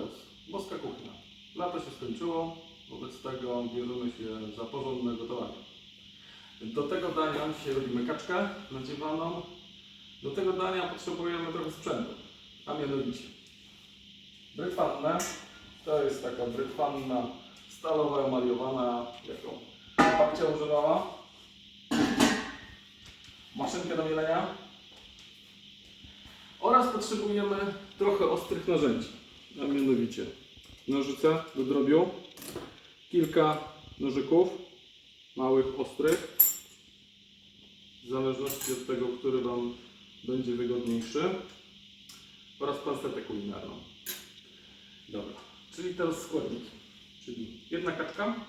Mateusz, boska kuchnia. Lato się skończyło, wobec tego bierzemy się za porządne gotowanie. Do tego dania dzisiaj robimy kaczkę nadziewaną. Do tego dania potrzebujemy trochę sprzętu, a mianowicie brytwannę. To jest taka brytwanna stalowa, emaliowana, jaką babcia używała. Maszynkę do mielenia. Oraz potrzebujemy trochę ostrych narzędzi, a mianowicie nożyce do drobiu, kilka nożyków małych, ostrych, w zależności od tego, który Wam będzie wygodniejszy oraz pansetę kulinarną. Dobra, czyli teraz składniki, czyli jedna kaczka,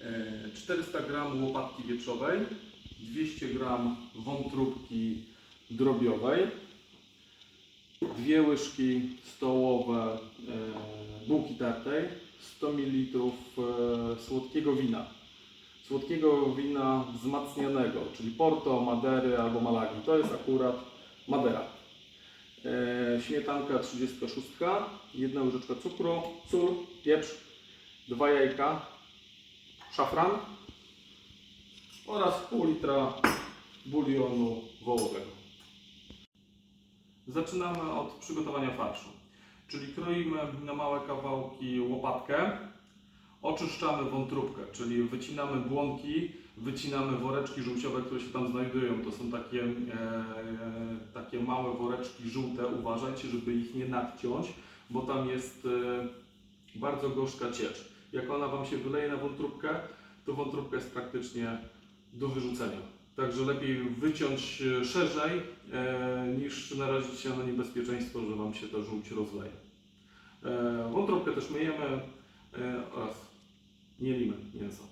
e, 400 g łopatki wieprzowej, 200 g wątróbki drobiowej, dwie łyżki stołowe e, bułki tartej, 100 ml e, słodkiego wina. Słodkiego wina wzmacnianego, czyli Porto, Madery albo Malagi. To jest akurat Madera. E, śmietanka 36, jedna łyżeczka cukru, sól, pieprz, dwa jajka, szafran oraz pół litra bulionu wołowego. Zaczynamy od przygotowania farszu. Czyli kroimy na małe kawałki łopatkę, oczyszczamy wątróbkę, czyli wycinamy błonki, wycinamy woreczki żółciowe, które się tam znajdują. To są takie, e, takie małe woreczki żółte. Uważajcie, żeby ich nie nadciąć, bo tam jest e, bardzo gorzka ciecz. Jak ona Wam się wyleje na wątróbkę, to wątróbka jest praktycznie do wyrzucenia. Także lepiej wyciąć e, szerzej, e, niż narazić się na niebezpieczeństwo, że Wam się ta żółć rozleje. E, wątróbkę też myjemy oraz mielimy mięso.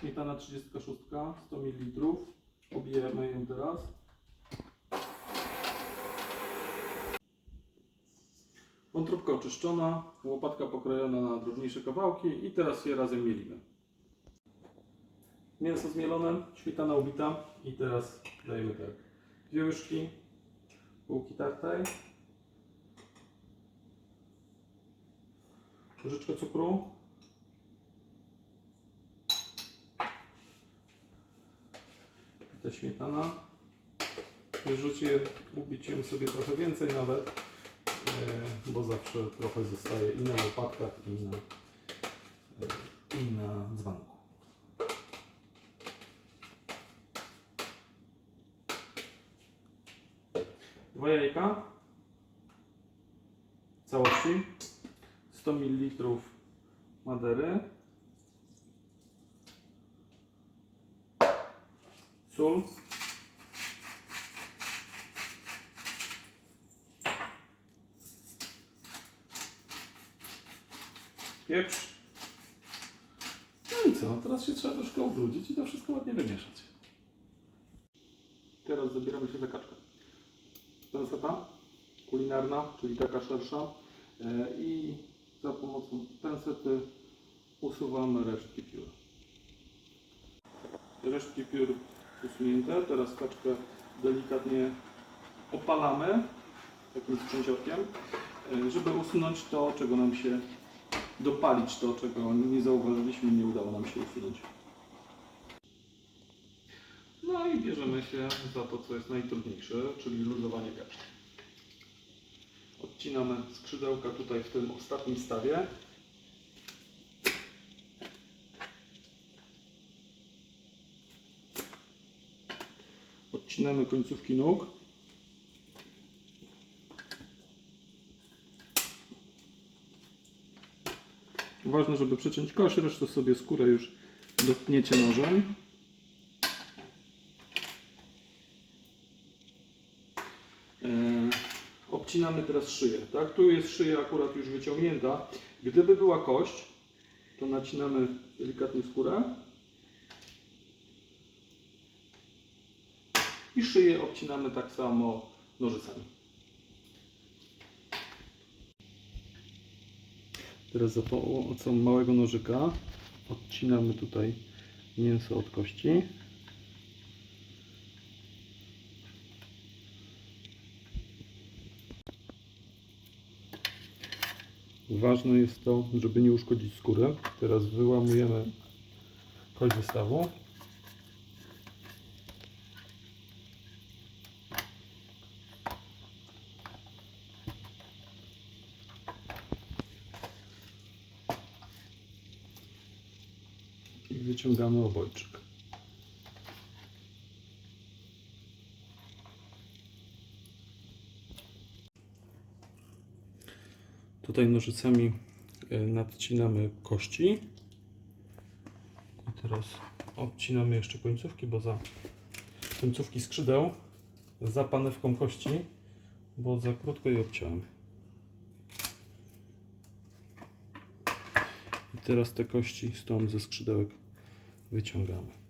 Śmietana 36, 100 ml. Obijemy ją teraz. Wątróbka oczyszczona, łopatka pokrojona na drobniejsze kawałki i teraz je razem mielimy. Mięso zmielone, śmietana ubita i teraz dajemy tak. Dwie łyżki bułki tartej, łyżeczkę cukru, ta śmietana. Wyrzucie, ją sobie trochę więcej nawet, bo zawsze trochę zostaje i na łopatkach, i na, e, i na dzbanku. Dwa jajka. W całości, 100 ml madery, sól, pieprz. No i co? Teraz się trzeba troszkę ubrudzić i to wszystko ładnie wymieszać. Teraz zabieramy się za kaczkę. Penseta kulinarna, czyli taka szersza e, i za pomocą pensety usuwamy resztki piór. Resztki piór usunięte. Teraz kaczkę delikatnie opalamy takim sprzęciorkiem, e, żeby usunąć to, czego nam się dopalić, to, czego nie zauważyliśmy, nie udało nam się usunąć. No i bierzemy się za to, co jest najtrudniejsze, czyli luzowanie kaczki. Odcinamy skrzydełka tutaj w tym ostatnim stawie. Odcinamy końcówki nóg. Ważne, żeby przeciąć kość, resztę sobie skórę już dotkniecie nożem. E, obcinamy teraz szyję. Tak? Tu jest szyja akurat już wyciągnięta. Gdyby była kość, to nacinamy delikatnie skórę. I szyję obcinamy tak samo nożycami. Teraz za pomocą małego nożyka odcinamy tutaj mięso od kości. Ważne jest to, żeby nie uszkodzić skóry. Teraz wyłamujemy kość zestawu. I wyciągamy obojczyk. Tutaj nożycami e, nadcinamy kości. I teraz obcinamy jeszcze końcówki, bo za końcówki skrzydeł za panewką kości, bo za krótko je obciąłem. I teraz te kości stąd ze skrzydełek wyciągamy.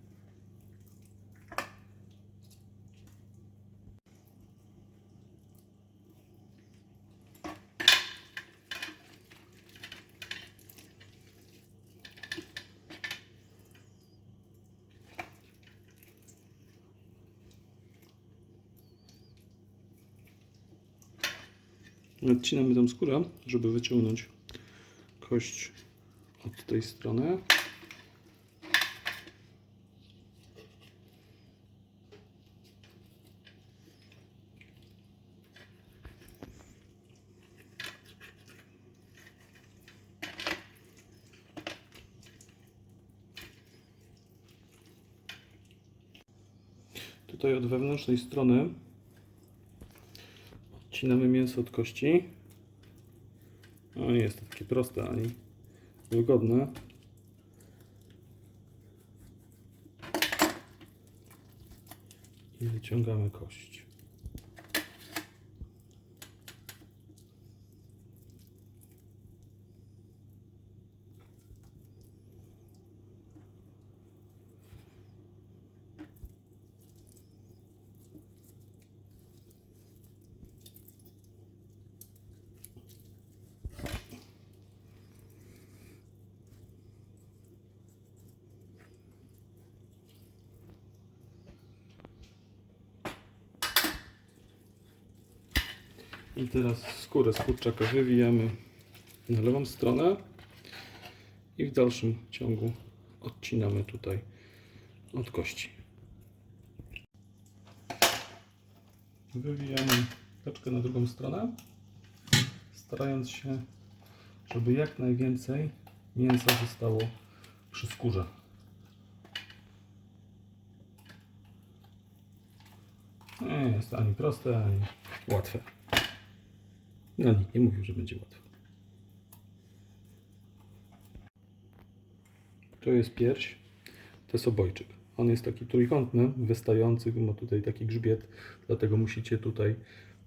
Odcinamy tą skórę, żeby wyciągnąć kość od tej strony. Tutaj wewnętrznej strony odcinamy mięso od kości. No nie jest to takie proste ani wygodne. I wyciągamy kość. I teraz skórę z kurczaka wywijamy na lewą stronę i w dalszym ciągu odcinamy tutaj od kości. Wywijamy teczkę na drugą stronę, starając się, żeby jak najwięcej mięsa zostało przy skórze. Nie jest ani proste, ani łatwe. No nikt nie mówił, że będzie łatwo. To jest pierś, to jest obojczyk. On jest taki trójkątny, wystający, ma tutaj taki grzbiet, dlatego musicie tutaj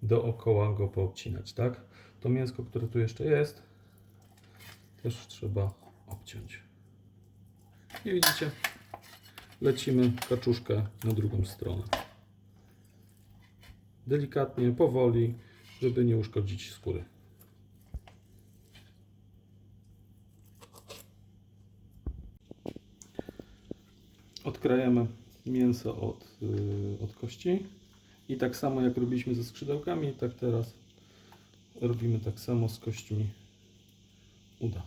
dookoła go poobcinać, tak? To mięsko, które tu jeszcze jest, też trzeba obciąć. I widzicie, lecimy kaczuszkę na drugą stronę. Delikatnie, powoli, żeby nie uszkodzić skóry. Odkrajamy mięso od, yy, od kości i tak samo jak robiliśmy ze skrzydełkami, tak teraz robimy tak samo z kośćmi uda.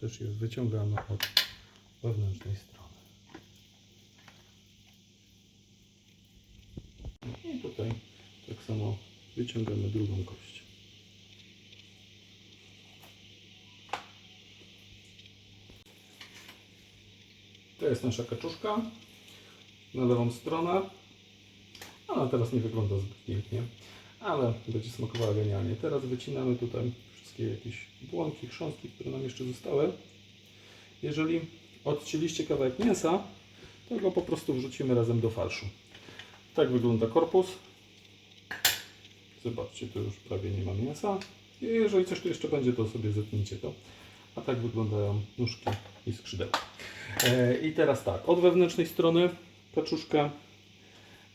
Też je wyciągamy od wewnętrznej strony. I tutaj tak samo wyciągamy drugą kość. To jest nasza kaczuszka na lewą stronę. Ona teraz nie wygląda zbyt pięknie, ale będzie smakowała genialnie. Teraz wycinamy tutaj wszystkie jakieś błonki, chrząstki, które nam jeszcze zostały. Jeżeli odcięliście kawałek mięsa, to go po prostu wrzucimy razem do farszu. Tak wygląda korpus. Zobaczcie, tu już prawie nie ma mięsa. I jeżeli coś tu jeszcze będzie, to sobie zetnijcie to. A tak wyglądają nóżki i skrzydełka. E, I teraz tak, od wewnętrznej strony kaczuszkę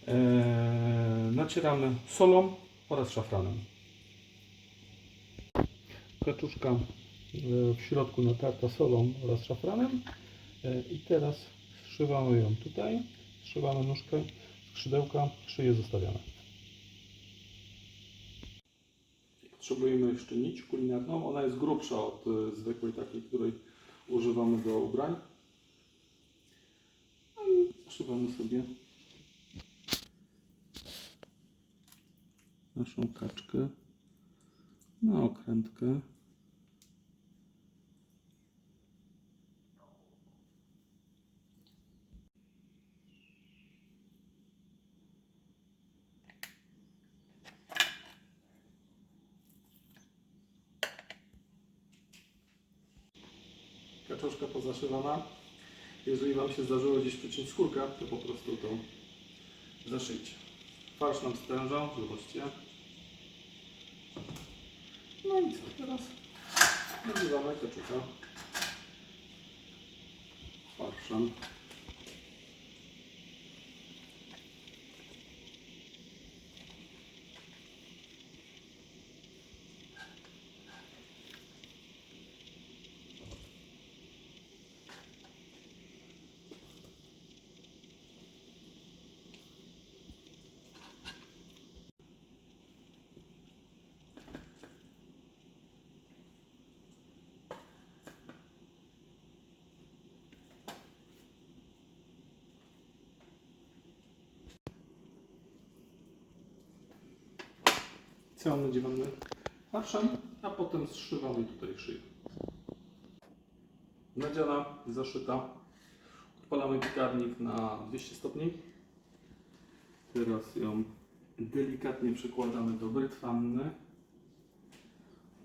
e, nacieramy solą oraz szafranem. Kaczuszka e, w środku natarta solą oraz szafranem E, i teraz zszywamy ją tutaj, zszywamy nóżkę, skrzydełka, szyję zostawiamy. Potrzebujemy jeszcze nić kulinarną, ona jest grubsza od e, zwykłej takiej, której używamy do ubrań. No i sobie naszą kaczkę na okrętkę. Kaczuszka pozaszywana. Jeżeli Wam się zdarzyło gdzieś przyciąć skórkę, to po prostu to zaszyjcie. Farsz nam stężał, zobaczcie. No i co teraz? Nazywamy kaczucha farszem. Całą nadziewamy farszem, a potem zszywamy tutaj szyję. Nadziana, zaszyta. Odpalamy piekarnik na 200 stopni. Teraz ją delikatnie przykładamy do brytwanny.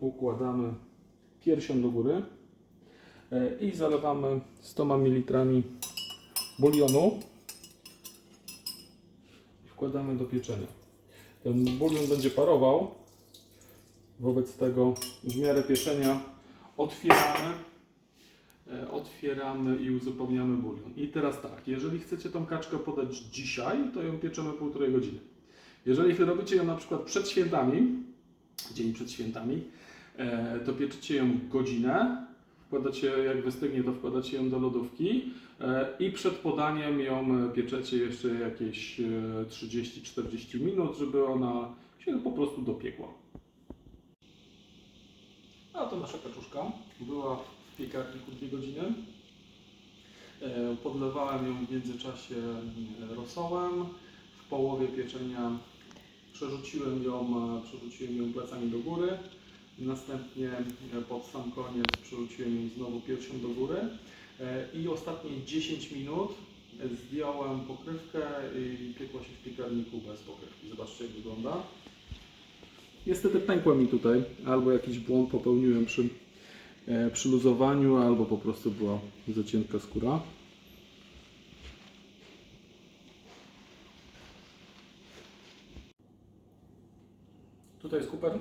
Układamy piersią do góry e, i zalewamy 100 ml bulionu. I wkładamy do pieczenia. Ten bulion będzie parował. Wobec tego w miarę pieczenia otwieramy, e, otwieramy i uzupełniamy bulion. I teraz tak, jeżeli chcecie tą kaczkę podać dzisiaj, to ją pieczemy półtorej godziny. Jeżeli robicie ją na przykład przed świętami, dzień przed świętami, e, to pieczycie ją godzinę, wkładacie, jak wystygnie, to wkładacie ją do lodówki e, i przed podaniem ją e, pieczecie jeszcze jakieś e, 30-40 minut, żeby ona się po prostu dopiekła. A to nasza kaczuszka była w piekarniku 2 godziny. E, Podlewałem ją w międzyczasie e, rosołem. W połowie pieczenia przerzuciłem ją, e, przerzuciłem ją plecami do góry. Następnie e, pod sam koniec przerzuciłem znowu piersią do góry. E, I ostatnie 10 minut zdjąłem pokrywkę i piekła się w piekarniku bez pokrywki. Zobaczcie jak wygląda. Niestety pękła mi tutaj, albo jakiś błąd popełniłem przy, e, przy luzowaniu, albo po prostu była za cienka skóra. Tutaj jest kuper,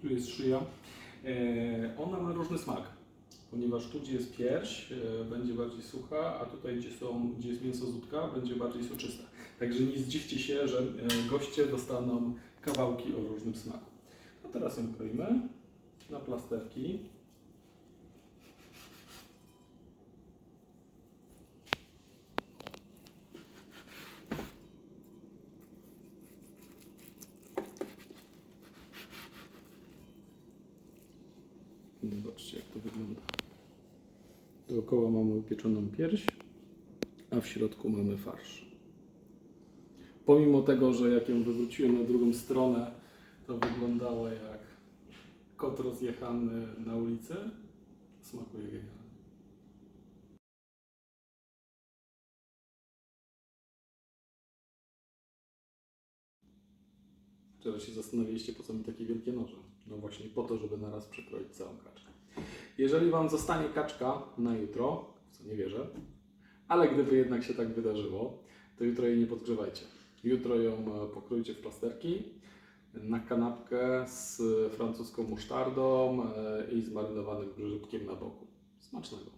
tu jest szyja. E, ona ma różny smak, ponieważ tu gdzie jest pierś e, będzie bardziej sucha, a tutaj gdzie, są, gdzie jest mięso zudka będzie bardziej soczysta. Także nie zdziwcie się, że e, goście dostaną kawałki o różnym smaku. A teraz ją kroimy na plasterki. Zobaczcie jak to wygląda. Dookoła mamy upieczoną pierś, a w środku mamy farsz. Pomimo tego, że jak ją wywróciłem na drugą stronę, to wyglądała jak kot rozjechany na ulicy, smakuje genialnie. Wczoraj się zastanawialiście, po co mi takie wielkie noże. No właśnie po to, żeby naraz przekroić całą kaczkę. Jeżeli Wam zostanie kaczka na jutro, w co nie wierzę, ale gdyby jednak się tak wydarzyło, to jutro jej nie podgrzewajcie. Jutro ją e, pokrójcie w plasterki na kanapkę z francuską musztardą e, i z marynowanym grzybkiem na boku. Smacznego.